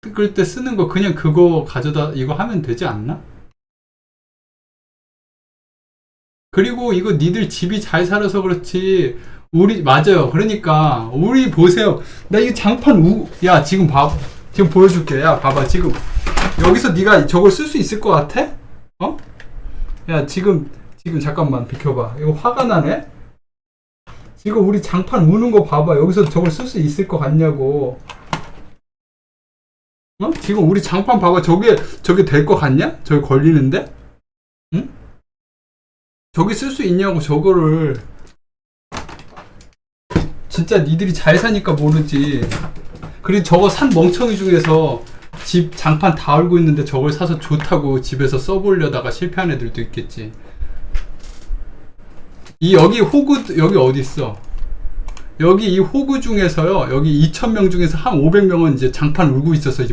끓일 때 쓰는 거 그냥 그거 가져다 이거 하면 되지 않나? 그리고 이거 니들 집이 잘 살아서 그렇지 우리 맞아요. 그러니까 우리 보세요. 나 이거 장판 우 야 지금 봐 지금 보여줄게. 야 봐봐 지금. 여기서 네가 저걸 쓸 수 있을 것 같아? 어? 야 지금 지금 잠깐만 비켜봐. 이거 화가 나네? 지금 우리 장판 무는 거 봐봐. 여기서 저걸 쓸 수 있을 것 같냐고 어? 지금 우리 장판 봐봐 저게 저게 될 것 같냐? 저기 걸리는데? 응? 저기 쓸 수 있냐고 저거를 진짜 니들이 잘 사니까 모르지 그리고 저거 산 멍청이 중에서 집 장판 다 알고 있는데 저걸 사서 좋다고 집에서 써보려다가 실패한 애들도 있겠지 이 여기 호구 여기 어디 있어 여기 이 호구 중에서요 여기 2,000명 중에서 한 500명은 이제 장판 울고 있어서 이제